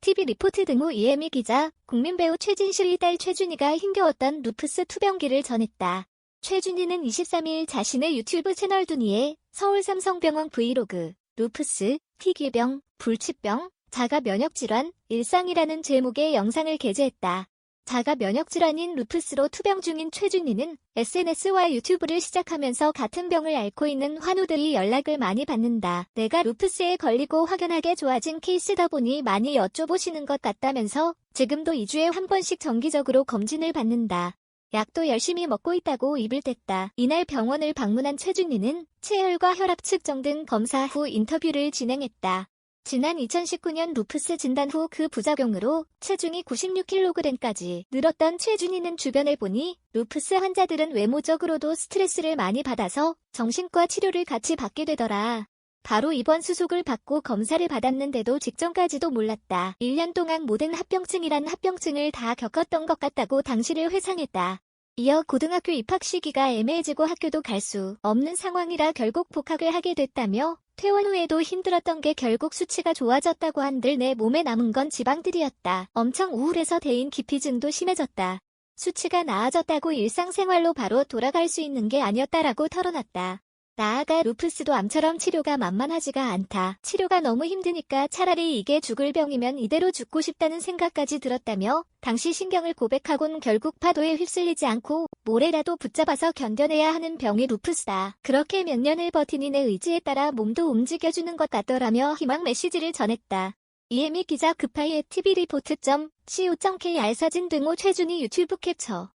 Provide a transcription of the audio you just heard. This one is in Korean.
TV 리포트 등후 이혜미 기자, 국민배우 최진실의 딸 최준희가 힘겨웠던 루프스 투병기를 전했다. 최준희는 23일 자신의 유튜브 채널 두니에 서울 삼성병원 브이로그, 루프스, 희귀병, 불치병, 자가 면역질환, 일상이라는 제목의 영상을 게재했다. 자가 면역질환인 루프스로 투병 중인 최준희는 SNS와 유튜브를 시작하면서 같은 병을 앓고 있는 환우들이 연락을 많이 받는다. 내가 루프스에 걸리고 확연하게 좋아진 케이스다 보니 많이 여쭤보시는 것 같다면서 지금도 2주에 한 번씩 정기적으로 검진을 받는다. 약도 열심히 먹고 있다고 입을 뗐다. 이날 병원을 방문한 최준희는 체혈과 혈압 측정 등 검사 후 인터뷰를 진행했다. 지난 2019년 루프스 진단 후 그 부작용으로 체중이 96kg까지 늘었던 최준희는 주변을 보니 루프스 환자들은 외모적으로도 스트레스를 많이 받아서 정신과 치료를 같이 받게 되더라. 바로 입원 수속을 받고 검사를 받았는데도 직전까지도 몰랐다. 1년 동안 모든 합병증이란 합병증을 다 겪었던 것 같다고 당시를 회상했다. 이어 고등학교 입학 시기가 애매해지고 학교도 갈 수 없는 상황이라 결국 복학을 하게 됐다며 퇴원 후에도 힘들었던 게 결국 수치가 좋아졌다고 한들 내 몸에 남은 건 지방들이었다. 엄청 우울해서 대인 기피증도 심해졌다. 수치가 나아졌다고 일상생활로 바로 돌아갈 수 있는 게 아니었다라고 털어놨다. 나아가 루프스도 암처럼 치료가 만만하지가 않다. 치료가 너무 힘드니까 차라리 이게 죽을 병이면 이대로 죽고 싶다는 생각까지 들었다며 당시 신경을 고백하곤 결국 파도에 휩쓸리지 않고 모래라도 붙잡아서 견뎌내야 하는 병이 루프스다. 그렇게 몇 년을 버티니 내 의지에 따라 몸도 움직여주는 것 같더라며 희망 메시지를 전했다. 이혜미 기자 급하이의 tv리포트.co.kr 사진 등호 최준희 유튜브 캡처